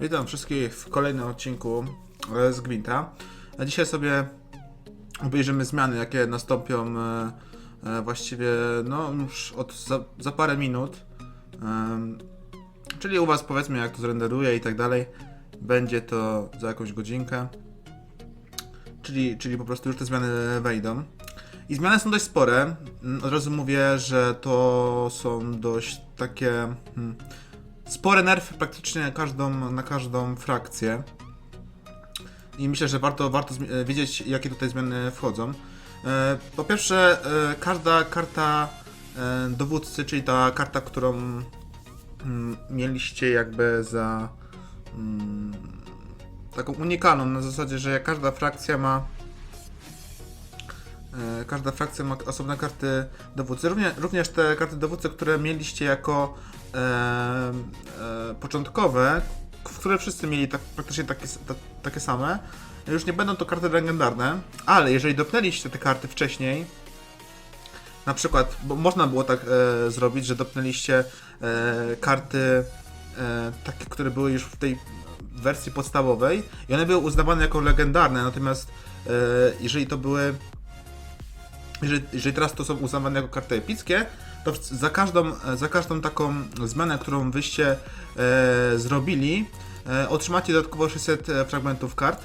Witam wszystkich w kolejnym odcinku e, z Gwinta. A dzisiaj sobie obejrzymy zmiany, jakie nastąpią e, e, właściwie no, już od za, za parę minut. Czyli u Was powiedzmy, jak to zrenderuje i tak dalej. Będzie to za jakąś godzinkę. Czyli, czyli po prostu już te zmiany wejdą. I zmiany są dość spore. Mm, Od razu mówię, że to są dość takie. Hmm, spore nerfy praktycznie każdą, na każdą frakcję. I myślę, że warto, warto e, wiedzieć, jakie tutaj zmiany wchodzą. E, Po pierwsze, e, każda karta dowódcy, czyli ta karta, którą mm, mieliście jakby za mm, taką unikalną, na zasadzie, że każda frakcja ma każda frakcja ma osobne karty dowódcy. Również, również te karty dowódcy, które mieliście jako e, e, początkowe, w które wszyscy mieli tak, praktycznie takie, ta, takie same, już nie będą to karty legendarne, ale jeżeli dopnęliście te karty wcześniej, na przykład, bo można było tak e, zrobić, że dopnęliście e, karty e, takie, które były już w tej wersji podstawowej i one były uznawane jako legendarne, natomiast e, jeżeli to były jeżeli, jeżeli teraz to są uznawane jako karty epickie, to za każdą, za każdą taką zmianę, którą wyście e, zrobili, e, otrzymacie dodatkowo 600 fragmentów kart.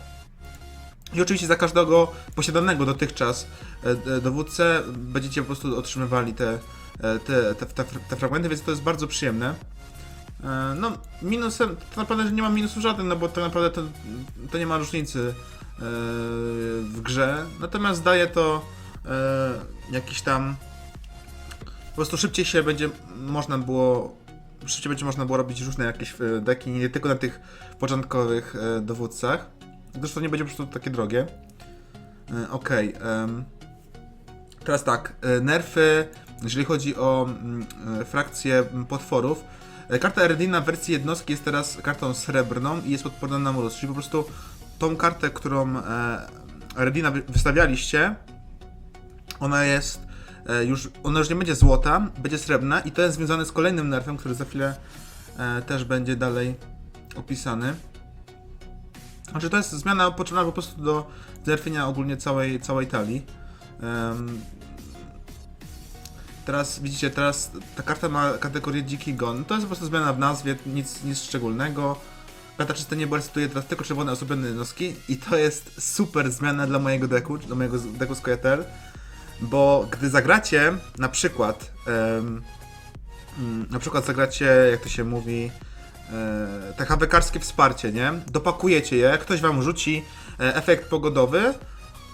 I oczywiście za każdego posiadanego dotychczas e, e, dowódcę będziecie po prostu otrzymywali te, e, te, te, te, te fragmenty, więc to jest bardzo przyjemne. E, No, minusem, to naprawdę, że nie ma minusów żadnych, no bo tak naprawdę to, to nie ma różnicy e, w grze. Natomiast daje to e, jakiś tam. Po prostu szybciej się będzie można było. Szybciej będzie można było robić różne jakieś e, deki, nie tylko na tych początkowych e, dowódcach. Gdyż to nie będzie po prostu takie drogie. E, Okej. em. Teraz tak, e, nerfy, jeżeli chodzi o mm, e, frakcję mm, potworów. E, Karta Eredina w wersji jednostki jest teraz kartą srebrną i jest odporna na mróz, czyli po prostu tą kartę, którą e, Eredina wy- wystawialiście, ona jest e, już, ona już nie będzie złota, będzie srebrna i to jest związane z kolejnym nerfem, który za chwilę e, też będzie dalej opisany. Znaczy to jest zmiana potrzebna po prostu do znerfienia ogólnie całej, całej talii. Em, teraz widzicie, teraz ta karta ma kategorię dziki gon. To jest po prostu zmiana w nazwie, nic, nic szczególnego. Karta czyste niebo resetuje teraz tylko czerwone osobione jednostki i to jest super zmiana dla mojego deku, dla mojego z- deku Squatter, bo gdy zagracie na przykład mm, na przykład zagracie, jak to się mówi, e, te hawekarskie wsparcie, nie? Dopakujecie je, ktoś wam rzuci e, efekt pogodowy,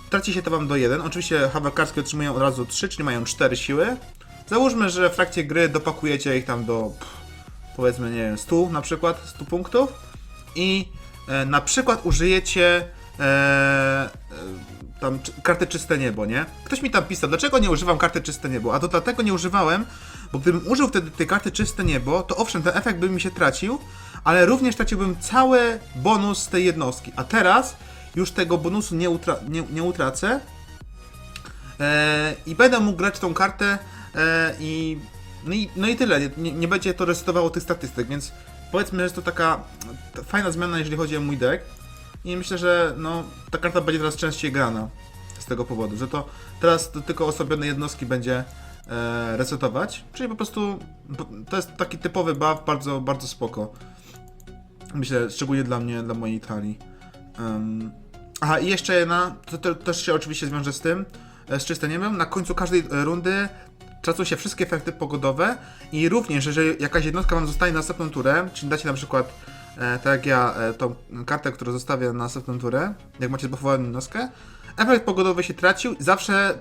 traci się to wam do 1. Oczywiście hawekarskie otrzymują od razu 3, czyli mają 4 siły. Załóżmy, że w trakcie gry dopakujecie ich tam do powiedzmy, nie wiem, 100 na przykład, 100 punktów i e, na przykład użyjecie e, tam czy, karty czyste niebo, nie? Ktoś mi tam pisał, dlaczego nie używam karty czyste niebo? A to dlatego nie używałem, bo gdybym użył wtedy tej karty czyste niebo, to owszem, ten efekt by mi się tracił, ale również traciłbym cały bonus tej jednostki. A teraz już tego bonusu nie, utra- nie, nie utracę e, i będę mógł grać tą kartę e, i, no i no i tyle. Nie, nie będzie to resetowało tych statystyk, więc powiedzmy, że jest to taka fajna zmiana, jeżeli chodzi o mój deck. I myślę, że no, ta karta będzie teraz częściej grana z tego powodu, że to teraz to tylko osobione jednostki będzie e, resetować, czyli po prostu to jest taki typowy buff, bardzo, bardzo spoko. Myślę, szczególnie dla mnie, dla mojej talii. Em, aha, i jeszcze jedna, to, to też się oczywiście zwiąże z tym, e, z czystym niebem. Na końcu każdej e, rundy tracą się wszystkie efekty pogodowe i również, jeżeli jakaś jednostka wam zostaje na następną turę, czyli dacie na przykład, e, tak jak ja, e, tą kartę, którą zostawię na następną turę, jak macie zbuffowaną jednostkę, efekt pogodowy się tracił i zawsze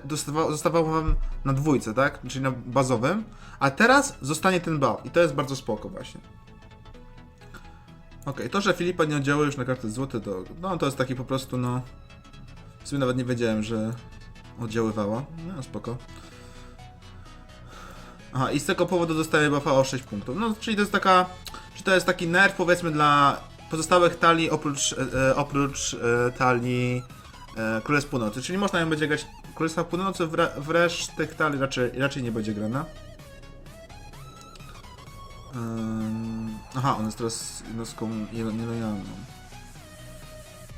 zostawał wam na dwójce, tak? Czyli na bazowym, a teraz zostanie ten buff i to jest bardzo spoko właśnie. Okej, to, że Filipa nie oddziałuje już na karty złote, to, no, to jest taki po prostu, no... W sumie nawet nie wiedziałem, że oddziaływała. No, spoko. Aha, i z tego powodu dostaje buffa o 6 punktów. No, czyli to jest taka... Czy to jest taki nerf, powiedzmy, dla pozostałych talii oprócz, e, e, oprócz e, talii e, Królestw Północy. Czyli można ją będzie grać Królestwa Północy, w, w resztych talii raczej, raczej nie będzie grana. Aha, on jest teraz jednostką nie- nielojalną.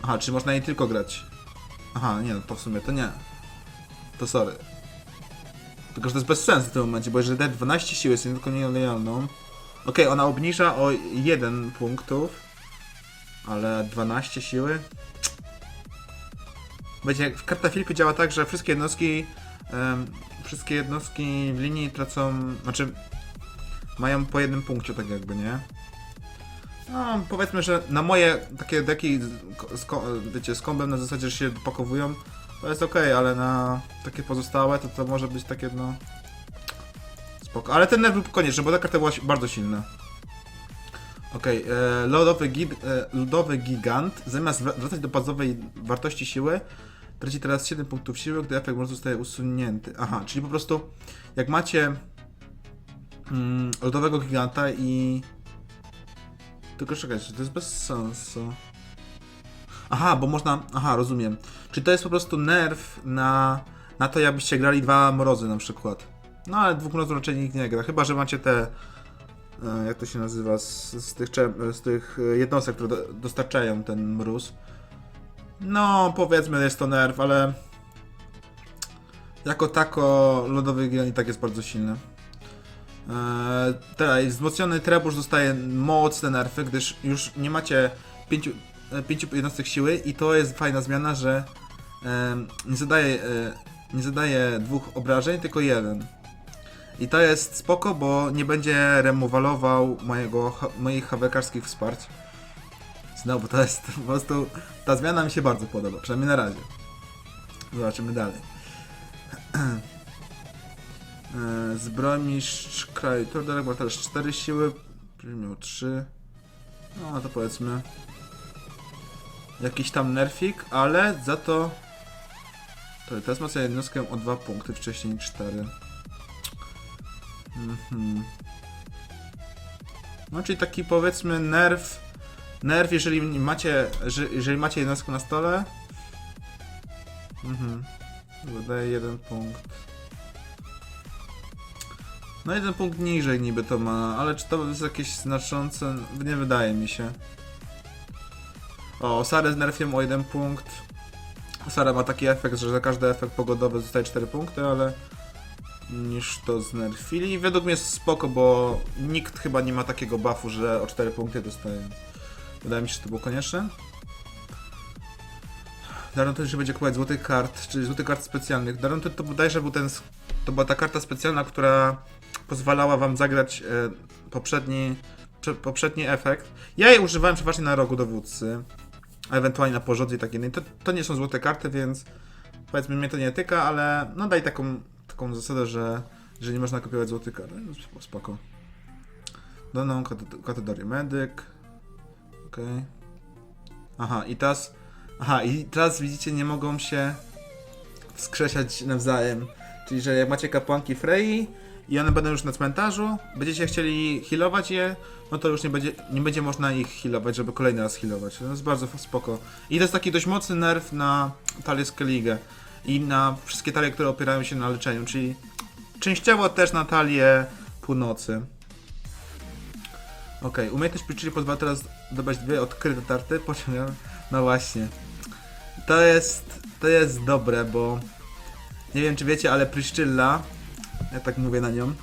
Aha, czy można jej tylko grać? Aha, nie, no to w sumie to nie. To sorry. Tylko, że to jest bez sensu w tym momencie, bo jeżeli daje 12 siły jest jednostką nielojalną... Okej, ona obniża o 1 punktów, ale 12 siły? Będzie, karta Filipy działa tak, że wszystkie jednostki wszystkie jednostki w linii tracą, znaczy mają po jednym punkcie tak jakby, nie? No, powiedzmy, że na moje takie deki, z, z, ko- wiecie, z kombem na zasadzie, że się dopakowują, to jest ok, ale na takie pozostałe to to może być takie, no... Spoko. Ale ten nerw był konieczny, bo ta karta była bardzo silna. Okej, e, lodowy, gig, e, lodowy gigant zamiast wra- wracać do bazowej wartości siły, traci teraz 7 punktów siły, gdy efekt może zostaje usunięty. Aha, czyli po prostu jak macie mm, lodowego giganta i... Tylko czekajcie, to jest bez sensu. Aha, bo można... Aha, rozumiem. Czyli to jest po prostu nerw na, na to, jakbyście grali dwa mrozy na przykład. No ale dwóch mrozów raczej nikt nie gra, chyba że macie te... e, Jak to się nazywa? Z, z, tych, z tych e, jednostek, które do, dostarczają ten mróz. No, powiedzmy, jest to nerw, ale jako tako lodowy gigant i tak jest bardzo silny. Eee, teraz wzmocniony trebusz dostaje mocne nerfy, gdyż już nie macie e, pięciu jednostek siły i to jest fajna zmiana, że em, nie zadaje, e, nie zadaje dwóch obrażeń, tylko jeden. I to jest spoko, bo nie będzie remowalował mojego, moich hawekarskich wsparć. Znowu, to jest po prostu... Ta zmiana mi się bardzo podoba, przynajmniej na razie. Zobaczymy dalej. E, Zbrojmistrz kraju Tordarek ma teraz 4 siły, miał 3. No to powiedzmy jakiś tam nerfik, ale za to to ma sobie jednostkę o 2 punkty, wcześniej 4. Mhm. No czyli taki powiedzmy nerf Nerw, jeżeli macie, że- jeżeli macie jednostkę na stole. Mhm. Wydaje jeden punkt. No jeden punkt niżej niby to ma, ale czy to jest jakieś znaczące? Nie wydaje mi się. O, Sarę z nerfiem o jeden punkt. Sara ma taki efekt, że za każdy efekt pogodowy zostaje 4 punkty, ale niż to znerfili. I według mnie jest spoko, bo nikt chyba nie ma takiego buffu, że o 4 punkty dostaje. Wydaje mi się, że to było konieczne. Daronte że będzie kupować złotych kart, czyli złotych kart specjalnych. Daronte to bodajże był ten, to była ta karta specjalna, która pozwalała wam zagrać e, poprzedni, prze, poprzedni efekt. Ja jej używałem przeważnie na rogu dowódcy, a ewentualnie na porządku i tak innej. To, to nie są złote karty, więc powiedzmy mnie to nie tyka, ale no daj taką, taką zasadę, że, że nie można kopiować złotych kart. No, spoko, spoko. Doną kate- kategorię medyk. Okej. Aha, i teraz. Aha, i teraz widzicie, nie mogą się wskrzeszać nawzajem. Czyli, że jak macie kapłanki Frey i one będą już na cmentarzu, będziecie chcieli healować je, no to już nie będzie, nie będzie można ich healować, żeby kolejny raz healować. To jest bardzo spoko. I to jest taki dość mocny nerw na talię Skellige i na wszystkie talie, które opierają się na leczeniu, czyli częściowo też na talię północy. Okej, umiejętność Piczyli pozwala teraz zdobyć dwie odkryte tarty. No właśnie. To jest, to jest dobre, bo nie wiem czy wiecie, ale Pryszczylla, ja tak mówię na nią,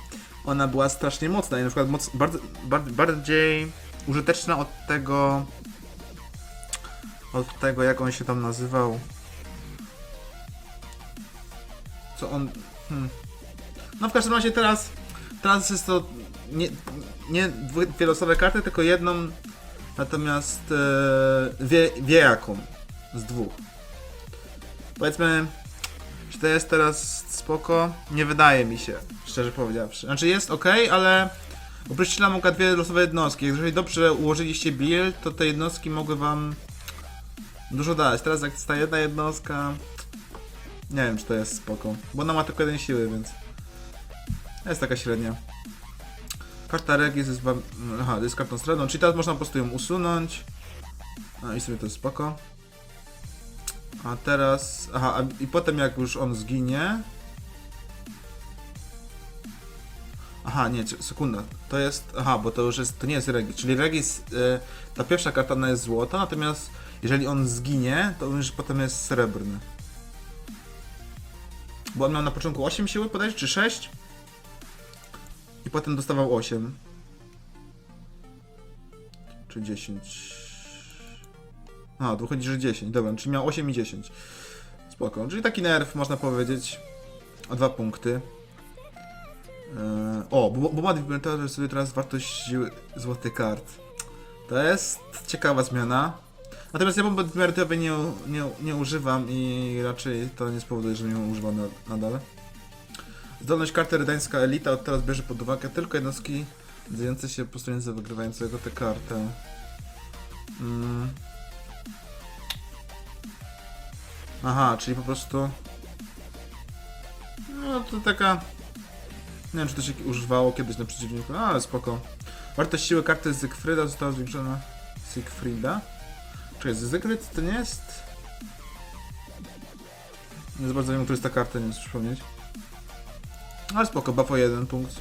ona była strasznie mocna i na przykład moc, bardzo, bardzo, bardziej użyteczna od tego, od tego jak on się tam nazywał. Co on... Hmm. No w każdym razie teraz, teraz jest to nie, nie dwie, dwie losowe karty, tylko jedną, natomiast e, wie, wie jaką z dwóch. Powiedzmy, czy to jest teraz spoko? Nie wydaje mi się, szczerze powiedziawszy. Znaczy jest ok, ale oprócz mogła dwie losowe jednostki. Jeżeli dobrze ułożyliście build, to te jednostki mogły wam dużo dać. Teraz jak ta jedna jednostka, nie wiem czy to jest spoko, bo ona ma tylko jeden siły, więc jest taka średnia. Karta Regis jest wam... Aha, jest kartą stronną, czyli teraz można po prostu ją usunąć. A i sobie to jest spoko. A teraz... Aha, a, i potem jak już on zginie... Aha, nie, sekunda. To jest. Aha, bo to już jest. To nie jest Regis. Czyli Regis. Y, ta pierwsza karta ona jest złota, natomiast jeżeli on zginie, to on już potem jest srebrny. Bo on miał na początku 8 siły podać, czy 6? I potem dostawał 8. Czy 10. A, tu chodzi, że 10. Dobra, czyli miał 8 i 10. Spoko. Czyli taki nerf, można powiedzieć. O dwa punkty. Eee, o, bo, bo ma sobie teraz wartość złotych kart. To jest ciekawa zmiana. Natomiast ja bomby emerytowej nie, nie, nie używam i raczej to nie spowoduje, że ją używam na, nadal. Zdolność karty rydańska elita od teraz bierze pod uwagę tylko jednostki znajdujące się po stronie wygrywającego tę kartę. Mm. Aha, czyli po prostu... No to taka... Nie wiem, czy to się używało kiedyś na przeciwniku, no ale spoko. Wartość siły karty Zygfryda została zwiększona. Zygfrida? Czekaj, Zygfryd to nie jest... Nie za bardzo wiem, która jest ta karta, nie co przypomnieć. Ale spoko, buff o jeden punkt.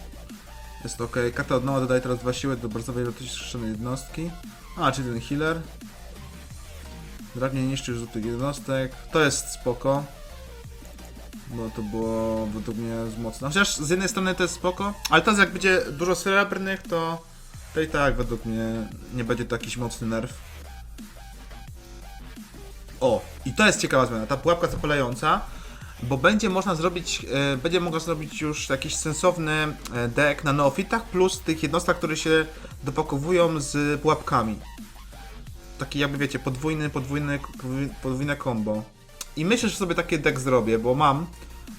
Jest ok. Karta od nowa dodaje teraz dwa siły do bazowej wartości skrzeszonej jednostki. A, czyli ten healer. Dragnie niszczy już tych jednostek. To jest spoko. Bo to było według mnie mocne. Chociaż z jednej strony to jest spoko, ale teraz jak będzie dużo srebrnych, to, to i tak według mnie nie będzie to jakiś mocny nerw. O, i to jest ciekawa zmiana, ta pułapka zapalająca, bo będzie można zrobić, e, będzie mogła zrobić już jakiś sensowny e, deck na neofitach plus tych jednostek, które się dopakowują z pułapkami. Taki jakby wiecie, podwójny, podwójny, podwójne, combo. I myślę, że sobie taki deck zrobię, bo mam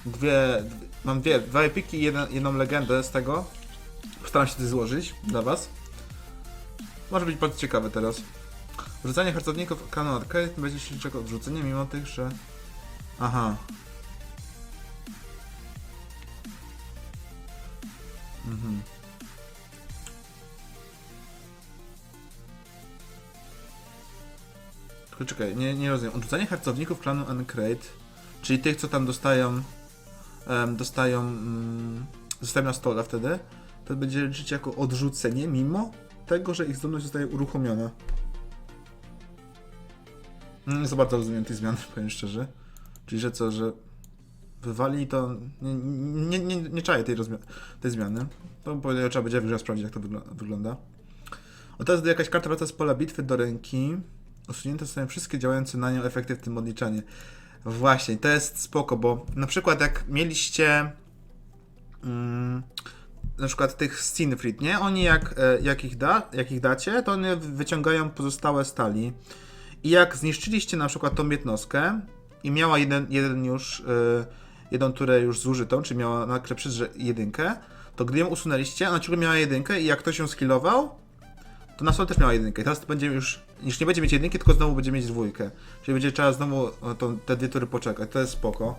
dwie, mam dwie, dwa epiki i jeden, jedną legendę z tego. Postaram się to złożyć dla was. Może być bardzo ciekawe teraz. Wrzucanie harcowników klanu Arcade będzie liczyć jako odrzucenie, mimo tych, że... Aha. Mhm. Tylko czekaj, nie, nie rozumiem. Odrzucanie harcowników klanu Uncrate, czyli tych, co tam dostają, em, dostają, mm, zostają na stole wtedy, to będzie liczyć jako odrzucenie, mimo tego, że ich zdolność zostaje uruchomiona. Mm, Nie za bardzo rozumiem tej zmiany, powiem szczerze. Czyli, że co, że wywali to... Nie, nie, nie, nie czaję tej, tej zmiany. To trzeba będzie w grze sprawdzić, jak to wygl- wygląda. A teraz jakaś karta wraca z pola bitwy do ręki, usunięte zostają wszystkie działające na nią efekty, w tym odliczanie. Właśnie, to jest spoko, bo na przykład jak mieliście mm, na przykład tych Stinfried, nie? Oni jak, e, jak, ich da, jak ich dacie, to one wyciągają pozostałe stali. I jak zniszczyliście na przykład tą jednostkę i miała jeden, jeden już, y, jedną turę już zużytą, czyli miała na przez jedynkę, to gdy ją usunęliście, ona ciągle miała jedynkę i jak ktoś ją skillował, to na też miała jedynkę. I teraz będzie już, już nie będzie mieć jedynki, tylko znowu będzie mieć dwójkę. Czyli będzie trzeba znowu tą, te dwie tury poczekać. To jest spoko.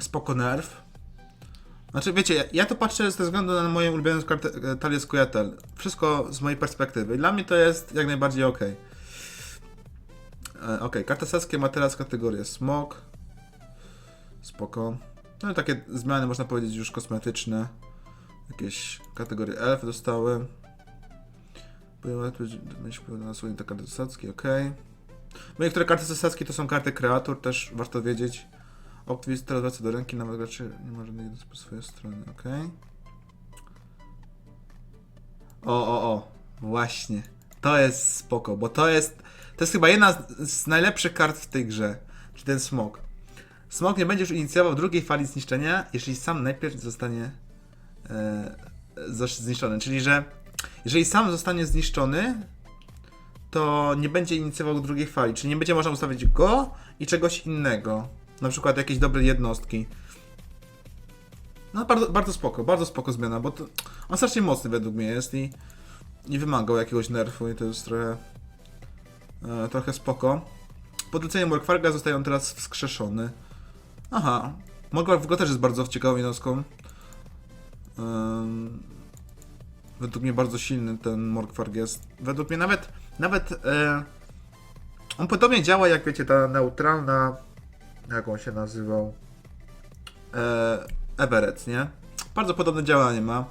Spoko nerw. Znaczy, wiecie, ja, ja to patrzę ze względu na moją ulubioną kartę e, talię Squirtle. Wszystko z mojej perspektywy. Dla mnie to jest jak najbardziej ok. E, ok, karta Saskia ma teraz kategorię Smog. Spoko. No i takie zmiany można powiedzieć już kosmetyczne. Jakieś kategorie elf dostały. Mieć na swoje te karty zasadzki, ok. Bo niektóre karty zasadzki to są karty kreatur, też warto wiedzieć. Optimist teraz wraca do ręki, nawet graczy nie ma żadnej po swojej stronie, ok. O, o, o, właśnie. To jest spoko, bo to jest, to jest chyba jedna z, z najlepszych kart w tej grze, czyli ten smog. Smog nie będzie już inicjował drugiej fali zniszczenia, jeżeli sam najpierw zostanie e, zniszczony. Czyli, że jeżeli sam zostanie zniszczony, to nie będzie inicjował drugiej fali, czyli nie będzie można ustawić go i czegoś innego. Na przykład jakieś dobre jednostki. No bardzo, bardzo spoko, bardzo spoko zmiana, bo to, on strasznie mocny według mnie jest i nie wymagał jakiegoś nerfu i to jest trochę e, trochę spoko. Podlecenie Morkwarga zostaje teraz wskrzeszony. Aha, Morkwarg też jest bardzo ciekawą jednostką. Ym, według mnie bardzo silny ten Morkwarg jest. Według mnie nawet, nawet e, on podobnie działa jak wiecie ta neutralna, jak on się nazywał, e, Everett, nie? Bardzo podobne działanie ma.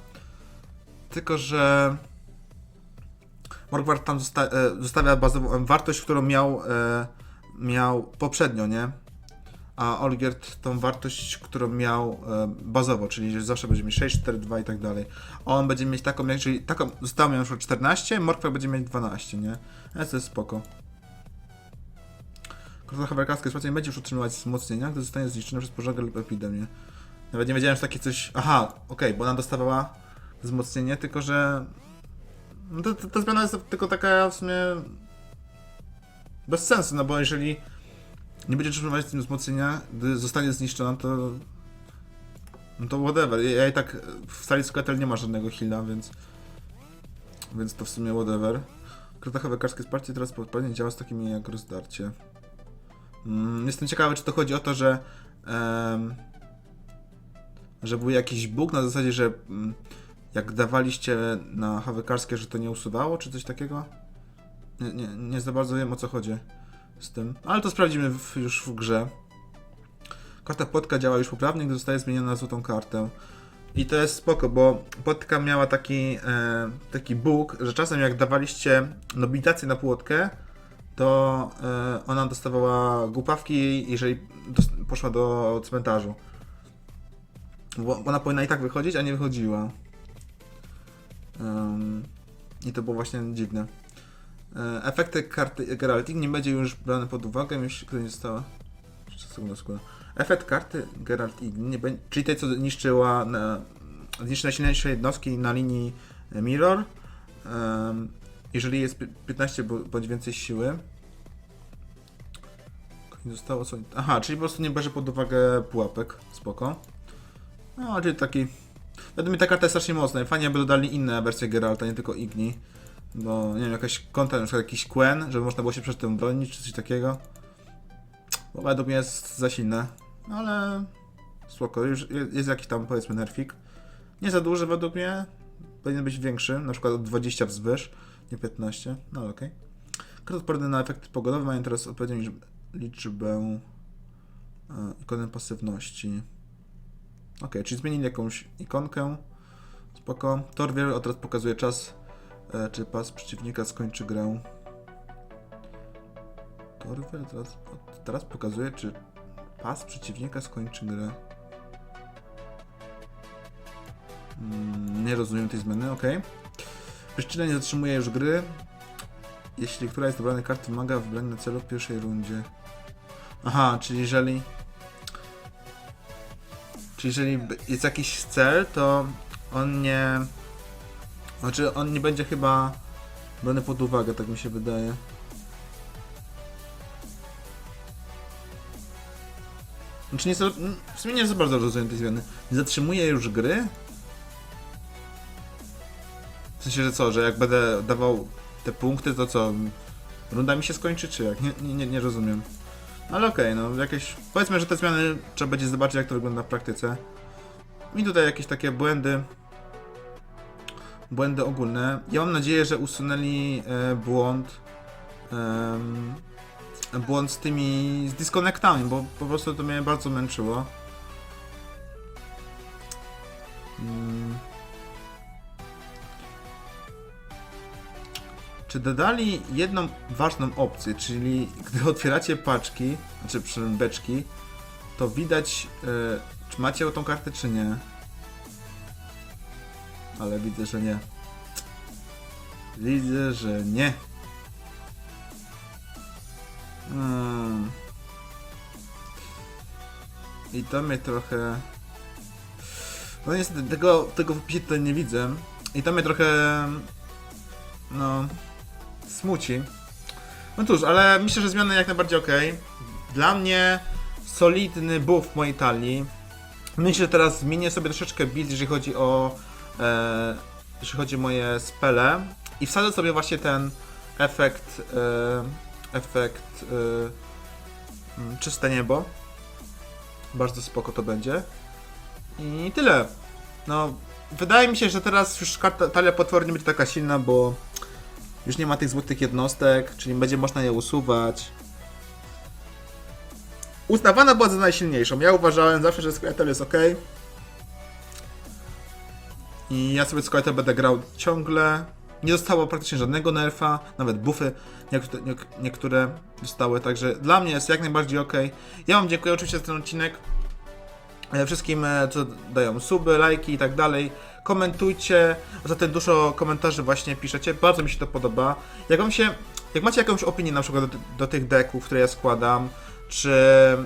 Tylko, że Morgwart tam zosta- e, zostawia bazową wartość, którą miał, e, miał poprzednio, nie? A Olgierd tą wartość, którą miał e, bazowo, czyli zawsze będzie mieć 6, 4, 2 i tak dalej. On będzie mieć taką, czyli taką miał na przykład 14, Morgwart będzie mieć 12, nie? Ale to jest spoko. Krota hawerkarska sytuacja nie będzie już utrzymywać wzmocnienia, gdy zostanie zniszczona przez pożogę lub epidemię. Nawet nie wiedziałem, że takie coś... Aha, okej, bo ona dostawała wzmocnienie, tylko że... No to, ta zmiana jest tylko taka w sumie... Bez sensu, no bo jeżeli nie będzie utrzymywać tym wzmocnienia, gdy zostanie zniszczona, to... No to whatever. Ja, i tak w sali Squatter nie ma żadnego heala, więc... Więc to w sumie whatever. Krota hawerkarskie wsparcie teraz podpalnie działa z takimi jak rozdarcie. Mm, Jestem ciekawy, czy to chodzi o to, że em, że był jakiś bóg na zasadzie, że mm, jak dawaliście na hawekarskie, że to nie usuwało, czy coś takiego? Nie, nie, nie za bardzo wiem o co chodzi z tym, ale to sprawdzimy w, już w grze. Karta płotka działa już poprawnie, gdy zostaje zmieniona na złotą kartę. I to jest spoko, bo płotka miała taki, e, taki bóg, że czasem jak dawaliście nobilitację na płotkę, to e, ona dostawała głupawki, jeżeli poszła do cmentarzu. Bo ona powinna i tak wychodzić, a nie wychodziła. I to było właśnie dziwne. E, Efekty karty Geraltik nie będzie już brany pod uwagę, jeśli ktoś nie została. Efekt karty Geralt Ign nie będzie, czyli tej, co niszczyła na, niszczy najsilniejsze jednostki na linii Mirror. Em, jeżeli jest pi- 15 bo- bądź więcej siły. Nie zostało co. Aha, czyli po prostu nie bierze pod uwagę pułapek. Spoko. No, czyli taki. Według mnie ta karta jest strasznie mocna. Fajnie, by dodali inne wersje Geralta, nie tylko Igni. Bo nie wiem, jakaś konta, na przykład jakiś Quen, żeby można było się przed tym bronić, czy coś takiego. Bo według mnie jest za silne. No, Ale spoko, już je- jest jakiś tam powiedzmy nerfik. Nie za duży według mnie. Powinien być większy, na przykład od 20 wzwyż, nie 15. No okej. Kart odporny na efekty pogodowe mają teraz odpowiednią liczbę, liczbę e, ikony pasywności. Ok, czyli zmienili jakąś ikonkę. Spoko. Torwiel od teraz pokazuje czas, e, czy pas przeciwnika skończy grę. Torwiel teraz, teraz pokazuje, czy pas przeciwnika skończy grę. Mm, nie rozumiem tej zmiany, ok. Przyczyna nie zatrzymuje już gry, jeśli któraś z dobranych kart wymaga wybrania celu w pierwszej rundzie. Aha, czyli jeżeli. Czyli jeżeli jest jakiś cel, to on nie. Znaczy, on nie będzie chyba brany pod uwagę, tak mi się wydaje. Znaczy, nie, w sumie nie za bardzo rozumiem tej zmiany. Nie zatrzymuje już gry? W sensie, że co, że jak będę dawał te punkty, to co? Runda mi się skończy, czy jak? Nie, nie, nie rozumiem. Ale okej, no jakieś. Powiedzmy, że te zmiany trzeba będzie zobaczyć, jak to wygląda w praktyce. I tutaj jakieś takie błędy. Błędy ogólne. Ja mam nadzieję, że usunęli e, błąd. em, błąd z tymi. z disconnectami, bo po prostu to mnie bardzo męczyło. Czy dodali jedną ważną opcję, czyli gdy otwieracie paczki, znaczy przy beczki, to widać, e, czy macie tą kartę, czy nie. Ale widzę, że nie. Widzę, że nie. Hmm. I to mnie trochę... No niestety, tego, tego w tutaj nie widzę. I to mnie trochę... No... Smuci. No cóż, ale myślę, że zmiany jak najbardziej ok. Dla mnie solidny buff w mojej talii. Myślę, że teraz zmienię sobie troszeczkę build, jeżeli chodzi o e, jeżeli chodzi o moje spele i wsadzę sobie właśnie ten efekt e, efekt e, mm, czyste niebo. Bardzo spoko to będzie. I tyle. No, wydaje mi się, że teraz już talia potwornie będzie taka silna, bo już nie ma tych złotych jednostek, czyli będzie można je usuwać. Uznawana była za najsilniejszą. Ja uważałem zawsze, że Squirtle jest ok. I ja sobie Squirtle będę grał ciągle. Nie zostało praktycznie żadnego nerfa, nawet buffy niektóre, niek- niektóre zostały, także dla mnie jest jak najbardziej ok. Ja Wam dziękuję oczywiście za ten odcinek. E, Wszystkim, e, co dają suby, lajki i tak dalej. Komentujcie. Za tym dużo komentarzy właśnie piszecie. Bardzo mi się to podoba. Jak wam się. Jak macie jakąś opinię na przykład do, do tych deków, które ja składam, czy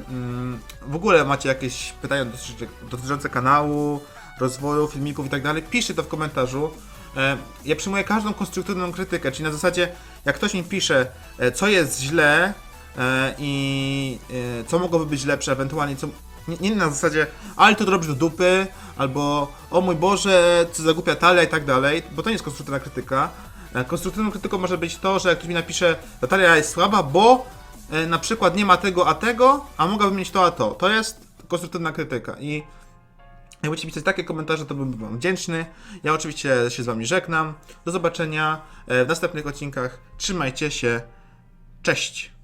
mm, w ogóle macie jakieś pytania dotyczące, dotyczące kanału, rozwoju, filmików i tak dalej, piszcie to w komentarzu. E, Ja przyjmuję każdą konstruktywną krytykę, czyli na zasadzie, jak ktoś mi pisze, e, co jest źle e, i co mogłoby być lepsze, ewentualnie co. Nie, nie na zasadzie, ale to robisz do dupy, albo o mój Boże, co za głupia talia i tak dalej, bo to nie jest konstruktywna krytyka. E, Konstruktywną krytyką może być to, że jak ktoś mi napisze, ta talia jest słaba, bo e, na przykład nie ma tego, a tego, a mogłaby mieć to, a to. To jest konstruktywna krytyka i jak będziecie pisać takie komentarze, to bym wam wdzięczny. Ja oczywiście się z wami żegnam. Do zobaczenia e, w następnych odcinkach. Trzymajcie się. Cześć!